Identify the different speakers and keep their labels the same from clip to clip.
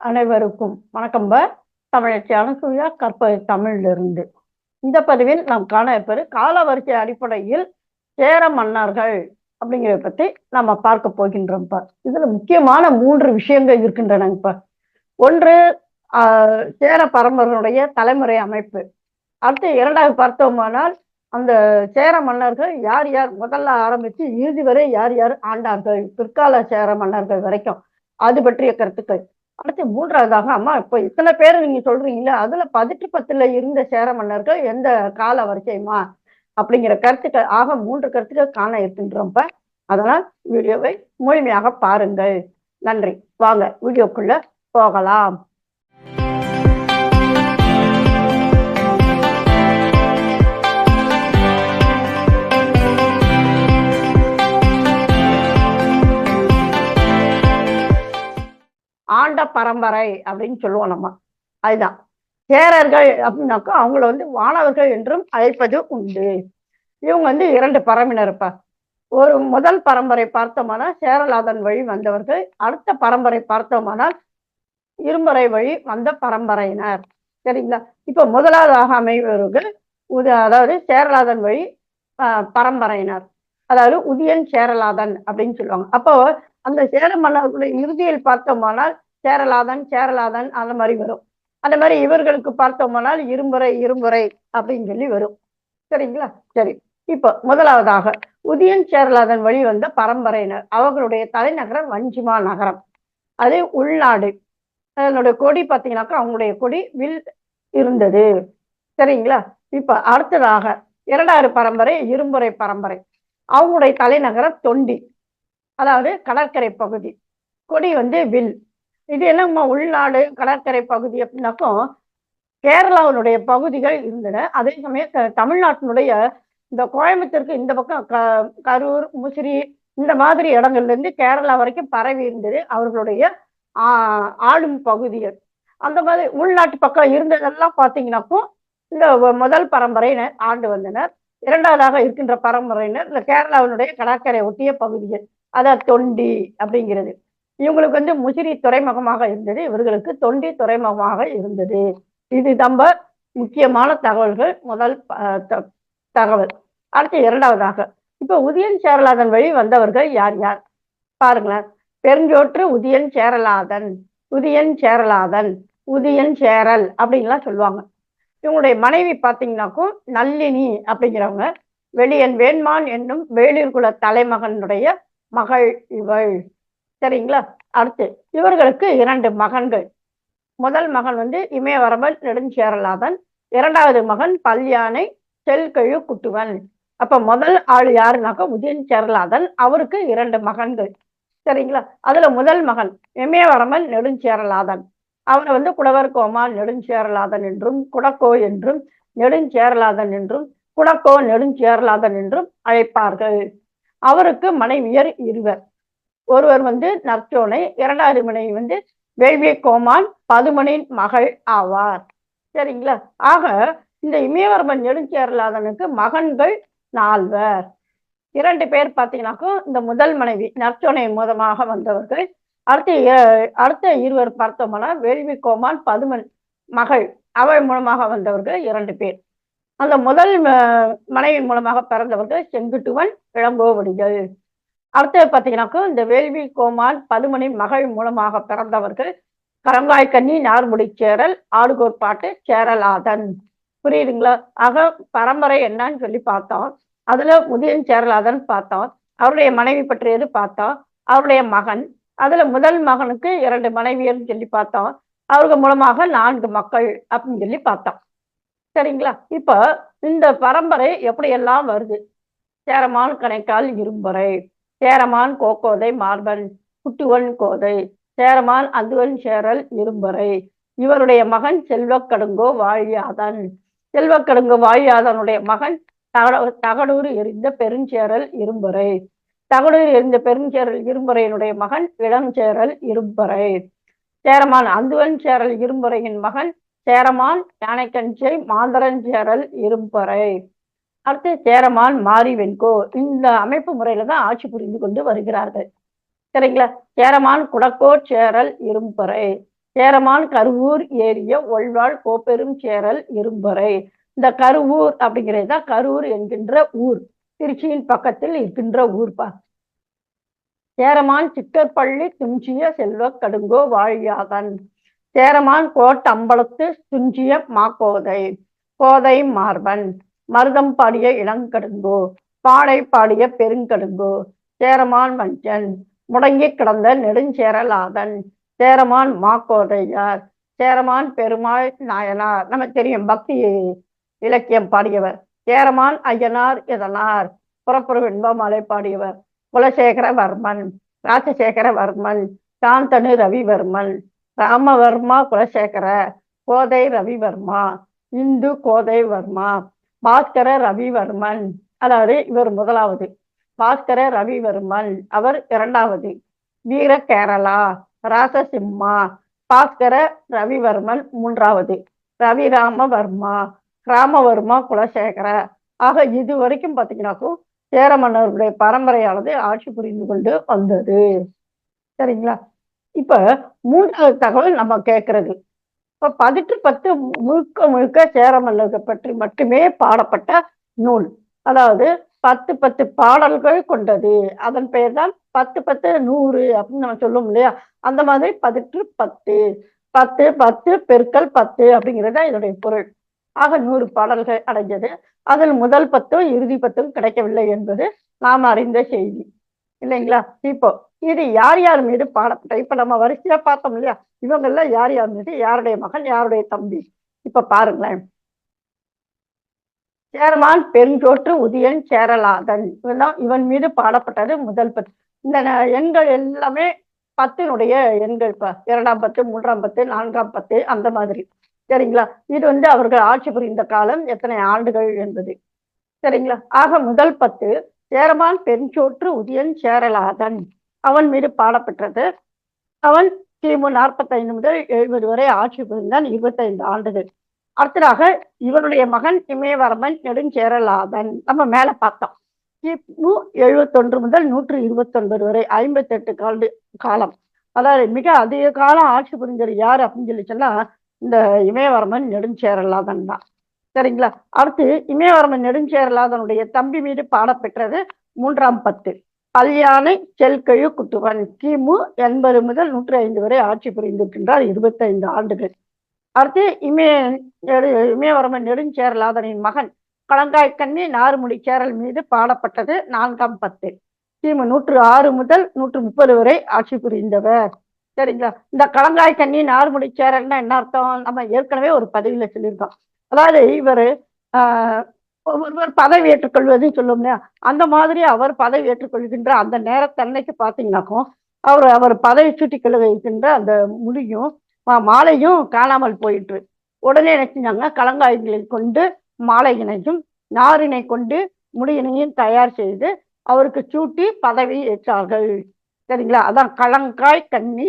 Speaker 1: அனைவருக்கும் வணக்கம் ப. தமிழச்சி அனசூயா கற்பது தமிழிலிருந்து. இந்த பதிவில் நாம் காண இருப்பது காலவரிசை அடிப்படையில் சேர மன்னர்கள் அப்படிங்கிறத பத்தி நம்ம பார்க்க போகின்றோம் இப்ப இதுல முக்கியமான மூன்று விஷயங்கள் இருக்கின்றன ஒன்று ஆஹ் சேர பரம்பரனுடைய தலைமுறை அமைப்பு. அடுத்து இரண்டாவது பார்த்தோமானால் அந்த சேர மன்னர்கள் யார் யார் முதல்ல ஆரம்பிச்சு இறுதி வரை யார் யார் ஆண்டார்கள்? பிற்கால சேர மன்னர்கள் வரைக்கும். அது பற்றிய கருத்துக்கள். அடுத்து மூன்றாவதாக அம்மா இப்போ இத்தனை பேர் நீங்க சொல்றீங்களே அதுல பதிட்டு பத்துல இருந்த சேர மன்னர்கள் எந்த கால வரிசைமா அப்படிங்கிற கருத்துக்கள் ஆக மூன்று கருத்துக்கள் காண இருக்கின்றோம் அதனால் வீடியோவை முழுமையாக பாருங்கள். நன்றி. வாங்க வீடியோக்குள்ள போகலாம். ஆண்ட பரம்பரை அப்படின்னு சொல்லுவோம் நம்ம. அதுதான். சேரர்கள் அப்படின்னாக்கா அவங்கள வந்து வானவர்கள் என்றும் அழைப்பது உண்டு. இவங்க வந்து இரண்டு பரம்பினர் இருப்பா ஒரு முதல் பரம்பரை பார்த்தோமானால் சேரலாதன் வழி வந்தவர்கள் அடுத்த பரம்பரை பார்த்தோமானால் இரும்பறை வழி வந்த பரம்பரையினர். சரிங்களா? இப்போ முதலாவதாக அமைவர்கள் உத அதாவது சேரலாதன் வழி பரம்பரையினர். அதாவது உதியன் சேரலாதன் அப்படின்னு சொல்லுவாங்க. அப்போ அந்த சேர மன்னர்களுடைய இறுதியில் பார்த்தோமானால் சேரலாதன் சேரலாதன் அந்த மாதிரி வரும். அந்த மாதிரி இவர்களுக்கு பார்த்தோம்னால் இருமுறை இருமுறை அப்படின்னு சொல்லி வரும். சரிங்களா? சரி. இப்போ முதலாவதாக உதயன் சேரலாதன் வழி வந்த பரம்பரையினர். அவர்களுடைய தலைநகரம் வஞ்சிமா நகரம். அது உள்நாடு. அதனுடைய கொடி பார்த்தீங்கன்னாக்கா அவங்களுடைய கொடி வில் இருந்தது. சரிங்களா? இப்ப அடுத்ததாக இரண்டாறு பரம்பரை இரும்புரை பரம்பரை. அவங்களுடைய தலைநகரம் தொண்டி. அதாவது கடற்கரை பகுதி. கொடி வந்து வில். இது என்னம்மா உள்நாடு கடற்கரை பகுதி அப்படின்னாக்கும் கேரளாவினுடைய பகுதிகள் இருந்தன. அதே சமயம் தமிழ்நாட்டினுடைய இந்த கோயம்புத்தூருக்கு இந்த பக்கம் க கரூர் முசிறி இந்த மாதிரி இடங்கள்ல இருந்து கேரளா வரைக்கும் பரவி இருந்தது. அவர்களுடைய ஆளும் பகுதிகள். அந்த மாதிரி உள்நாட்டு பக்கம் இருந்ததெல்லாம் பார்த்தீங்கன்னாக்கும் இந்த முதல் பரம்பரையினர் ஆண்டு வந்தனர். இரண்டாவதாக இருக்கின்ற பரம்பரையினர் இந்த கேரளாவினுடைய கடற்கரை ஒட்டிய பகுதிகள். அதாவது தொண்டி அப்படிங்கிறது. இவங்களுக்கு வந்து முசிறி துறைமுகமாக இருந்தது. இவர்களுக்கு தொண்டி துறைமுகமாக இருந்தது. இது ரொம்ப முக்கியமான தகவல்கள். முதல் தகவல். அடுத்து இரண்டாவதாக இப்ப உதயன் சேரலாதன் வழி வந்தவர்கள் யார் யார்? பாருங்களேன். பெருஞ்சோற்று உதயன் சேரலாதன் உதயன் சேரலாதன் உதயன் சேரல் அப்படின்லாம் சொல்லுவாங்க. இவங்களுடைய மனைவி பார்த்தீங்கன்னாக்கும் நல்லினி அப்படிங்கிறவங்க. வெளியன் வேண்மான் என்னும் வேலூர் குல தலைமகனுடைய மகள் இவள். சரிங்களா அடுத்து இவர்களுக்கு இரண்டு மகன்கள். முதல் மகன் வந்து இமயவரம்பன் நெடுஞ்சேரலாதன். இரண்டாவது மகன் பல்யானை செல்கழு குட்டுவன். அப்ப முதல் ஆள் யாருனாக்கா உதயன் சேரலாதன் அவருக்கு இரண்டு மகன்கள். சரிங்களா? அதுல முதல் மகன் இமயவரமல் நெடுஞ்சேரலாதன். அவனை வந்து குடவர் கோமான் நெடுஞ்சேரலாதன் என்றும் குடக்கோ என்றும் நெடுஞ்சேரலாதன் என்றும் குடக்கோ நெடுஞ்சேரலாதன் என்றும் அழைப்பார்கள். அவருக்கு மனைவியர் இருவர். ஒருவர் வந்து நற்சோனை இரண்டாவது மனைவி வந்து வேள்வியை கோமான் பதுமனின் மகள் ஆவார். சரிங்களா? ஆக இந்த இமயவர்மன் நெடுஞ்சேரலாதனுக்கு மகன்கள் நால்வர். இரண்டு பேர் பார்த்தீங்கன்னாக்கும் இந்த முதல் மனைவி நற்சோனை மூலமாக வந்தவர்கள். அடுத்த அடுத்த இருவர் பார்த்தோம்னா வேள்வி கோமான் பதுமன் மகள் அவள் மூலமாக வந்தவர்கள் இரண்டு பேர். அந்த முதல் மனைவி மூலமாக பிறந்தவர்கள் செங்குட்டுவன் இளங்கோவடிகள். அடுத்தது பார்த்தீங்கன்னாக்கா இந்த வேள்வி கோமான் பதுமணி மகள் மூலமாக பிறந்தவர்கள் கரங்காய் கண்ணி நார்முடி சேரல் ஆடுகோட்பாட்டு சேரலாதன். புரியுதுங்களா? ஆக பரம்பரை என்னன்னு சொல்லி பார்த்தோம் அதுல முதியன் சேரலாதன் பார்த்தோம் அவருடைய மனைவி பற்றியது பார்த்தோம் அவருடைய மகன். அதுல முதல் மகனுக்கு இரண்டு மனைவியர்னு சொல்லி பார்த்தோம் அவர்கள் மூலமாக நான்கு மக்கள் அப்படின்னு சொல்லி பார்த்தோம் சரிங்களா? இப்போ இந்த பரம்பரை எப்படியெல்லாம் வருது? சேரமான் கணைக்கால் இரும்பறை சேரமான் கோக்கோதை மார்பன் குட்டுவன் கோதை சேரமான் அதுவன் சேரல் இரும்பறை. இவருடைய மகன் செல்வக்கடுங்கோ வாழியாதன். செல்வக்கடுங்கோ வாழியாதனுடைய மகன் தகடூர் எரிந்த பெருஞ்சேரல் இரும்பறை. தகடூர் எரிந்த பெருஞ்சேரல் இரும்பறையினுடைய மகன் இளஞ்சேரல் இரும்பறை. சேரமான் அந்துவன் சேரல் இரும்பறையின் மகன் சேரமான் யானைக்கஞ்சை மாந்தரன் சேரல் இரும்பறை. அடுத்து சேரமான் மாரி வெண்கோ இந்த அமைப்பு முறையில தான் ஆட்சி புரிந்து கொண்டு வருகிறார்கள். சரிங்களா? சேரமான் குடக்கோ சேரல் இரும்பறை. சேரமான் கருவூர் ஏரிய ஒள்வாள் கோப்பெரும் சேரல் இரும்பறை. இந்த கருவூர் அப்படிங்கிறது தான் கரூர் என்கின்ற ஊர். திருச்சியின் பக்கத்தில் இருக்கின்ற ஊர்பா சேரமான் சிக்கற்பள்ளி துஞ்சிய செல்வ கடுங்கோ வாழியாதன் சேரமான் கோட்டம்பலத்து துஞ்சிய மாக்கோதை. கோதை மார்பன். மருதம் பாடிய இளங்கடுங்கோ பாடை பாடிய பெருங்கடுங்கோ சேரமான் மஞ்சன் முடங்கி கிடந்த நெடுஞ்சேரலாதன் சேரமான் மாக்கோதையார் சேரமான் பெருமாள் நாயனார். நமக்கு தெரியும் பக்தி இலக்கியம் பாடியவர். சேரமான் ஐயனார் இதனார். புறப்புற இன்பமலை பாடியவர். குலசேகரவர்மன் ராஜசேகரவர்மன் சாந்தனு ரவிவர்மன் ராமவர்மா குலசேகர கோதை ரவிவர்மா இந்து கோதை வர்மா பாஸ்கர ரவிவர்மன். அதாவது இவர் முதலாவது. பாஸ்கர ரவிவர்மன். அவர் இரண்டாவது. வீர கேரளா. ராசசிம்மா. பாஸ்கர ரவிவர்மன் மூன்றாவது. ரவிராமவர்மா. ராமவர்மா குலசேகர. ஆக இது வரைக்கும் பார்த்தீங்கன்னாக்கும் சேர மன்னர்களுடைய பரம்பரையானது ஆட்சி புரிந்து கொண்டு வந்தது. சரிங்களா? இப்ப மூன்றாவது தகவல் நம்ம கேட்கறது இப்போ பதிட்டு பத்து முழுக்க முழுக்க சேர பற்றி மட்டுமே பாடப்பட்ட நூல். அதாவது பத்து பத்து பாடல்கள் கொண்டது. அதன் பெயர் தான் பத்து பத்து நூறு அப்படின்னு நம்ம சொல்லுவோம் இல்லையா? அந்த மாதிரி பதிற்று பத்து. பத்து பத்து பெருக்கல் பத்து அப்படிங்கிறது தான் இதனுடைய பொருள். ஆக நூறு பாடல்கள் அடைஞ்சது அதில் முதல் பத்தும் இறுதி பத்தும் கிடைக்கவில்லை என்பது நாம் அறிந்த செய்தி. இல்லைங்களா? இப்போ இது யார் யார் மீது பாடப்பட்ட? இப்ப நம்ம வரிசையா பார்த்தோம் இல்லையா? இவங்கெல்லாம் யார் யார் மீது? யாருடைய மகன் யாருடைய தம்பி? இப்ப பாருங்களேன். சேரமான் பெருஞ்சோற்று உதயன் சேரலாதன். இவெல்லாம் இவன் மீது பாடப்பட்டது முதல் பத்து. இந்த எண்கள் எல்லாமே பத்தினுடைய எண்கள். இப்ப இரண்டாம் பத்து மூன்றாம் பத்து நான்காம் பத்து அந்த மாதிரி. சரிங்களா? இது வந்து அவர்கள் ஆட்சி புரிந்த காலம் எத்தனை ஆண்டுகள் என்பது. சரிங்களா? ஆக முதல் பத்து சேரமான் பெருஞ்சோற்று உதயன் சேரலாதன். அவன் மீது பாடப்பெற்றது. அவன் கிமு நாற்பத்தைந்து முதல் எழுபது வரை ஆட்சி புரிந்தான் இருபத்தைந்து ஆண்டுகள். அடுத்ததாக இவனுடைய மகன் இமயவரமன் நெடுஞ்சேரலாதன். நம்ம மேல பார்த்தோம். கிமு எழுபத்தொன்று முதல் நூற்று இருபத்தொன்பது வரை ஐம்பத்தெட்டு காண்டு காலம். அதாவது மிக அதிக காலம் ஆட்சி புரிஞ்சது யார் அப்படின்னு சொல்லி சொன்னா இந்த இமயவரமன் நெடுஞ்சேரலாதன் தான். சரிங்களா? அடுத்து இமயவரமன் நெடுஞ்சேரலாதனுடைய தம்பி மீது பாடப்பெற்றது மூன்றாம் பத்து. கல்யாணை செல்கழு குட்டுவன் கிமு எண்பது முதல் நூற்றி ஐந்து வரை ஆட்சி புரிந்திருக்கின்றார். இருபத்தைந்து ஆண்டுகள். அடுத்து இமய நெடு இமயவரமன் நெடுஞ்சேரலாதனின் மகன். களங்காய்க்கண்ணி நாறுமுடி சேரல் மீது பாடப்பட்டது நான்காம் பத்து. கிமு நூற்று ஆறு முதல் நூற்று முப்பது வரை ஆட்சி புரிந்தவர். சரிங்களா? இந்த கலங்காய் கண்ணி நார்முடி சேரல்னா என்ன அர்த்தம்? நம்ம ஏற்கனவே ஒரு பதவியில சொல்லியிருக்கோம். அதாவது இவர் ஒருவர் பதவி ஏற்றுக்கொள்வதுன்னு சொல்லுவோம் இல்லையா? அந்த மாதிரி அவர் பதவி ஏற்றுக்கொள்கின்ற அந்த நேரத்தன்னைக்கு பார்த்தீங்கன்னாக்கும் அவர் அவர் பதவி சூட்டி கொள்கின்ற அந்த முடியும் மாலையும் காணாமல் போயிட்டு உடனே என்ன செஞ்சாங்க? கலங்காய்களை கொண்டு மாலையினையும் நாரினை கொண்டு முடியினையும் தயார் செய்து அவருக்கு சூட்டி பதவி ஏற்றார்கள். சரிங்களா? அதான் கலங்காய் கன்னி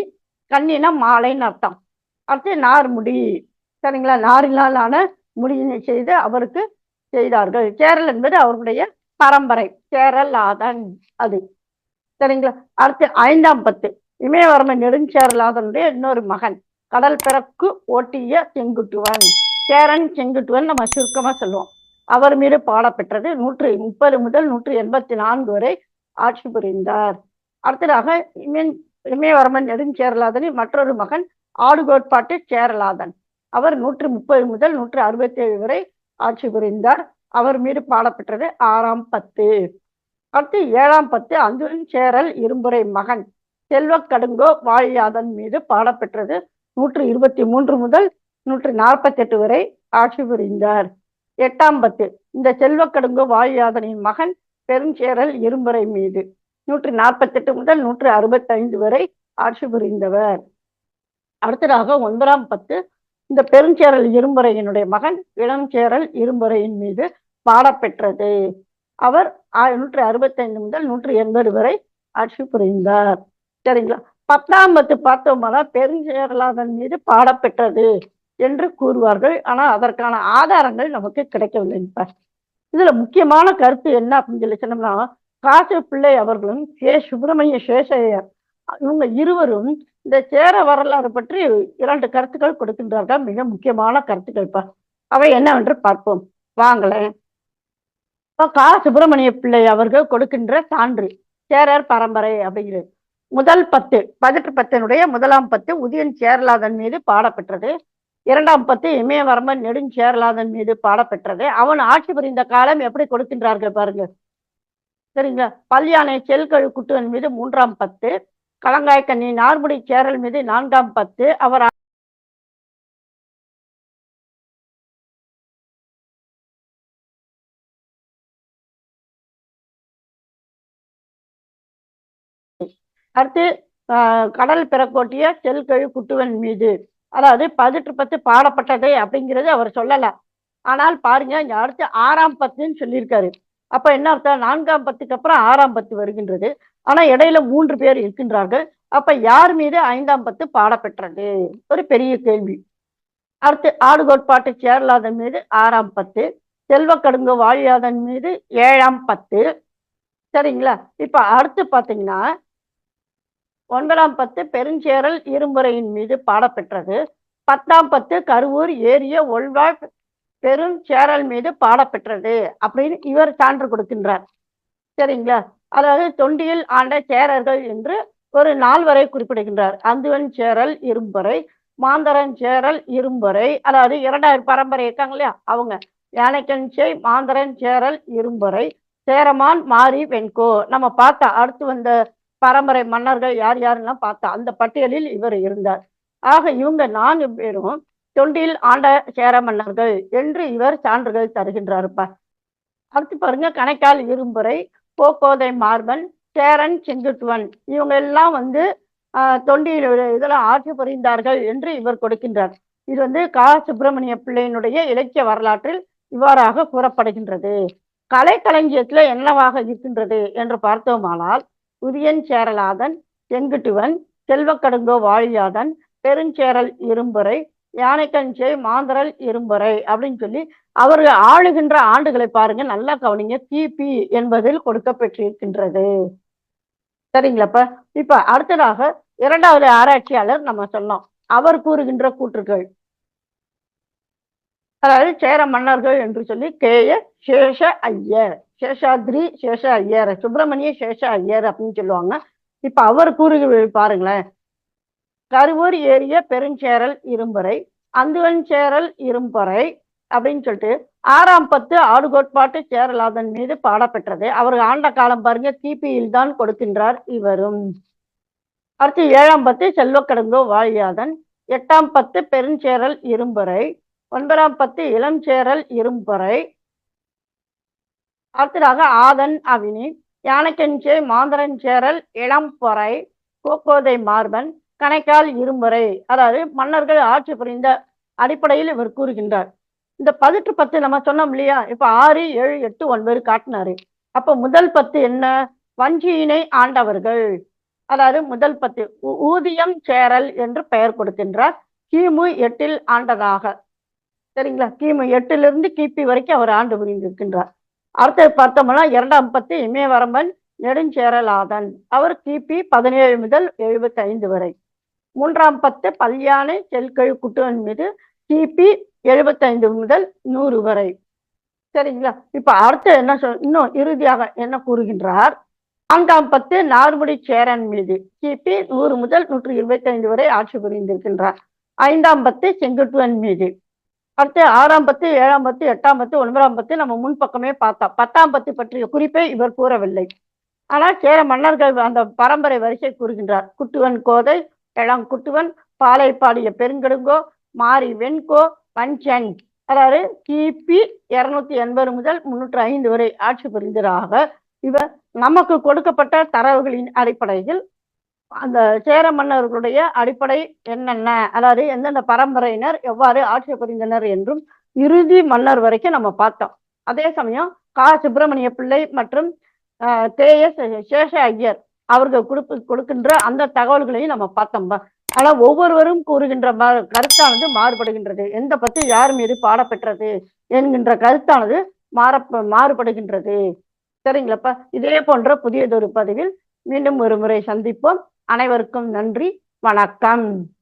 Speaker 1: கண்ணினா மாலைன்னு அர்த்தம். அடுத்து நார் முடி. சரிங்களா? நாரினாலான முடியினை செய்து அவருக்கு செய்தார்கள். சேரல் என்பது அவர்களுடைய பரம்பரை. சேரலாதன் அது. சரிங்களா? அடுத்து ஐந்தாம் பத்து. இமயவர்மன் நெடுஞ்சேரலாதனுடைய இன்னொரு மகன். கடல் பிறக்கு ஓட்டிய செங்குட்டுவன். சேரன் செங்குட்டுவன் நம்ம சுருக்கமா சொல்லுவோம். அவர் மீது பாடப்பெற்றது நூற்று முப்பது முதல் நூற்று எண்பத்தி நான்கு வரை ஆட்சி புரிந்தார். அடுத்ததாக இமயன் இமயவர்மன் நெடுஞ்சேரலாதனின் மற்றொரு மகன் ஆடுகோட்பாட்டு சேரலாதன் அவர் நூற்று முப்பது முதல் நூற்று அறுபத்தி ஏழு வரை ஆட்சி புரிந்தார். அவர் மீது பாடப்பெற்றது ஆறாம் பத்து. அடுத்து ஏழாம் பத்து அந்துவன் சேரல் இரும்புரை மகன் செல்வக் கடுங்கோ வாழியாதன் மீது பாடப்பெற்றது நூற்று இருபத்தி மூன்று முதல் நூற்று நாற்பத்தி எட்டு வரை ஆட்சி புரிந்தார். எட்டாம் பத்து இந்த செல்வக்கடுங்கோ வாழியாதனின் மகன் பெருஞ்சேரல் இரும்புரை மீது நூற்றி நாற்பத்தெட்டு முதல் நூற்று அறுபத்தைந்து வரை ஆட்சி புரிந்தவர். அடுத்ததாக ஒன்பதாம் பத்து இந்த பெருஞ்சேரல் இரும்புரையினுடைய மகன் இளஞ்சேரல் இரும்புரையின் மீது பாடப்பெற்றது. அவர் நூற்றி நூற்று அறுபத்தைந்து முதல் நூற்றி எண்பது வரை ஆட்சி புரிந்தார். சரிங்களா? பத்தாம் பத்து பார்த்தோம்னா பெருஞ்சேரலாதன் மீது பாடப்பெற்றது என்று கூறுவார்கள். ஆனால் அதற்கான ஆதாரங்கள் நமக்கு கிடைக்கவில்லை இதுல முக்கியமான கருத்து என்ன அப்படின்னு சொல்லி சொன்னோம்னா காசு பிள்ளை அவர்களும் கே. சுப்பிரமணிய சேஷையர் இவங்க இருவரும் இந்த சேர வரலாறு பற்றி இரண்டு கருத்துக்கள் கொடுக்கின்றார்கள். மிக முக்கியமான கருத்துக்கள். பா அவை என்னவென்று பார்ப்போம். வாங்களேன் இப்போ கா. சுப்பிரமணிய பிள்ளை அவர்கள் கொடுக்கின்ற சான்று சேரர் பரம்பரை அப்படிங்கிறது முதல் பத்து பதிட்டு பத்தினுடைய முதலாம் பத்து உதயன் சேரலாதன் மீது பாடப்பெற்றது. இரண்டாம் பத்து இமயவர்மன் நெடுஞ்சேரலாதன் மீது பாடப்பெற்றது. அவன் ஆட்சி புரிந்த காலம் எப்படி கொடுக்கின்றார்கள் பாருங்க. சரிங்களா? பல்யானை செல்கழு குட்டுவன் மீது மூன்றாம் பத்து களங்காய்க்கண்ணி நார்முடி சேரல் மீது நான்காம் பத்து அவர் அடுத்து கடல் பிறக்கோட்டிய செல்கழு குட்டுவன் மீது. அதாவது பதிட்டு பத்து பாடப்பட்டது அப்படிங்கிறது அவர் சொல்லலை. ஆனால் பாருங்க இங்க அடுத்து ஆறாம் பத்துன்னு சொல்லியிருக்காரு. அப்ப என்ன அர்த்தம்? நான்காம் பத்துக்கு அப்புறம் ஆறாம் பத்து வருகின்றது. ஆனா இடையில மூன்று பேர் இருக்கின்றார்கள். அப்ப யார் மீது ஐந்தாம் பத்து பாடப்பெற்றது? ஒரு பெரிய கேள்வி. அடுத்து ஆடு கோட்பாட்டு சேரலாதன் மீது ஆறாம் பத்து செல்வக்கடுங்கு வாழியாதன் மீது ஏழாம் பத்து. சரிங்களா? இப்ப அடுத்து பாத்தீங்கன்னா ஒன்பதாம் பத்து பெருஞ்சேரல் இருமுறையின் மீது பாடப்பெற்றது. பத்தாம் பத்து கருவூர் ஏரிய ஒழ்வாழ் பெருஞ்சேரல் மீது பாடப்பெற்றது அப்படின்னு இவர் சான்று கொடுக்கின்றார். சரிங்களா? அதாவது தொண்டியில் ஆண்ட சேரர்கள் என்று ஒரு நால்வரை குறிப்பிடுகின்றார். அந்துவன் சேரல் இரும்பறை மாந்தரன் சேரல் இரும்பறை அதாவது இரண்டாயிரம் பரம்பரை இருக்காங்க இல்லையா? அவங்க. யானைக்கஞ்சை மாந்தரன் சேரல் இரும்பறை சேரமான் மாரி வெண்கோ. நம்ம பார்த்தா அடுத்து வந்த பரம்பரை மன்னர்கள் யார் யாருன்னா பார்த்தா அந்த பட்டியலில் இவர் இருந்தார். ஆக இவங்க நான்கு பேரும் தொண்டியில் ஆண்ட சேர மன்னர்கள் என்று இவர் சான்றுகள் தருகின்றாருப்பா. அடுத்து பாருங்க கணைக்கால் இரும்புரை போக்கோதை மார்பன் சேரன் செங்குட்டுவன் இவங்க எல்லாம் வந்து ஆஹ், தொண்டியில் இதில் ஆட்சி புரிந்தார்கள் என்று இவர் கொடுக்கின்றார். இது வந்து கா சுப்பிரமணிய பிள்ளையினுடைய இலக்கிய வரலாற்றில் இவ்வாறாக கூறப்படுகின்றது. கலைக்களஞ்சியத்துல என்னவாக இருக்கின்றது என்று பார்த்தோமானால் உதியன் சேரலாதன் செங்குட்டுவன் செல்வக்கடுங்கோ வாழியாதன் பெருஞ்சேரல் இரும்புரை யானைக்கஞ்சை மாந்தரல் இரும்புரை அப்படின்னு சொல்லி அவர்கள் ஆளுகின்ற ஆண்டுகளை பாருங்க நல்லா கவனிங்க. கிபி என்பதில் கொடுக்கப்பட்டிருக்கின்றது. சரிங்களாப்ப இப்ப அடுத்ததாக இரண்டாவது ஆராய்ச்சியாளர் நம்ம சொன்னோம் அவர் கூறுகின்ற கூற்றுகள். அதாவது சேர மன்னர்கள் என்று சொல்லி கேய சேஷ ஐயர் சேஷாத்ரி சேஷ ஐயர் சுப்பிரமணிய சேஷ ஐயர் அப்படின்னு சொல்லுவாங்க. இப்ப அவர் கூறுகிற பாருங்களேன். கருவூர் ஏரிய பெருஞ்சேரல் இரும்பறை அந்துவன் சேரல் இரும்பறை அப்படின்னு சொல்லிட்டு ஆறாம் பத்து ஆடுகோட்பாட்டு சேரலாதன் மீது பாடப்பெற்றது அவர் ஆண்ட காலம் பாருங்க கிபியில் தான் கொடுக்கின்றார் இவரும். அடுத்து ஏழாம் பத்து செல்வக்கடங்கோ வாழியாதன் எட்டாம் பத்து பெருஞ்சேரல் இரும்பறை ஒன்பதாம் பத்து இளஞ்சேரல் இரும்பறை. அடுத்ததாக ஆதன் அவினி யானைக்கஞ்சே மாந்தரன் சேரல் இளம்பொறை கோக்கோதை மார்பன் கணைக்கால் இரும்பறை அதாவது மன்னர்கள் ஆட்சி புரிந்த அடிப்படையில் இவர் கூறுகின்றார். இந்த பதிற்று பத்து நம்ம சொன்னோம் இல்லையா? இப்ப ஆறு ஏழு எட்டு ஒன்பது காட்டினாரு. அப்ப முதல் பத்து என்ன? வஞ்சியினை ஆண்டவர்கள். அதாவது முதல் பத்து ஊதியம் சேரல் என்று பெயர் கொடுக்கின்றார். கிமு எட்டில் ஆண்டதாக. சரிங்களா? கிமு எட்டிலிருந்து கிபி வரைக்கும் அவர் ஆண்டு புரிந்திருக்கின்றார். அடுத்தது பார்த்தோம்னா இரண்டாம் பத்து இமயவரம்பன் நெடுஞ்சேரலாதன். அவர் கிபி பதினேழு முதல் எழுபத்தி ஐந்து வரை. மூன்றாம் பத்து பல்யானை செல்கழு குட்டுவன் மீது கிபி எழுபத்தைந்து முதல் நூறு வரை. சரிங்களா? இப்ப அடுத்து என்ன சொல் இன்னும் இறுதியாக என்ன கூறுகின்றார்? நான்காம் பத்து நார்முடி சேரன் மீது கிபி நூறு முதல் நூற்றி இருபத்தி ஐந்து வரை ஆட்சி புரிந்திருக்கின்றார். ஐந்தாம் பத்து செங்குட்டுவன் மீது. அடுத்து ஆறாம் பத்து ஏழாம் பத்து எட்டாம் பத்து ஒன்பதாம் பத்து நம்ம முன்பக்கமே பார்த்தோம். பத்தாம் பத்து பற்றிய குறிப்பை இவர் கூறவில்லை. ஆனால் சேர மன்னர்கள் அந்த பரம்பரை வரிசை கூறுகின்றார். குட்டுவன் கோதை இளங்குட்டுவன் பாலை பாடிய பெருங்கடுங்கோ மாரி வெண்கோ பஞ்சன் அதாவது கிபி இருநூத்தி எண்பது முதல் முன்னூற்றி ஐந்து வரை ஆட்சி புரிந்ததாக இவர் நமக்கு கொடுக்கப்பட்ட தரவுகளின் அடிப்படையில் அந்த சேர மன்னர்களுடைய அடிப்படை என்னென்ன? அதாவது எந்தெந்த பரம்பரையினர் எவ்வாறு ஆட்சி புரிந்தனர் என்றும் இறுதி மன்னர் வரைக்கும் நம்ம பார்த்தோம். அதே சமயம் கா. சுப்பிரமணிய பிள்ளை மற்றும் ஆஹ், எஸ். சேஷ ஐயர் அவர்கள் கொடுப்பு கொடுக்கின்ற அந்த தகவல்களையும் நம்ம பார்த்தோம். ஆனால் ஆனா ஒவ்வொருவரும் கூறுகின்ற கருத்தானது மாறுபடுகின்றது. எந்த பத்தி யார் மீது பாடப்பெற்றது என்கின்ற கருத்தானது மாற மாறுபடுகின்றது. சரிங்களாப்பா? இதே போன்ற புதியதொரு பதிவில் மீண்டும் ஒரு முறை சந்திப்போம். அனைவருக்கும் நன்றி. வணக்கம்.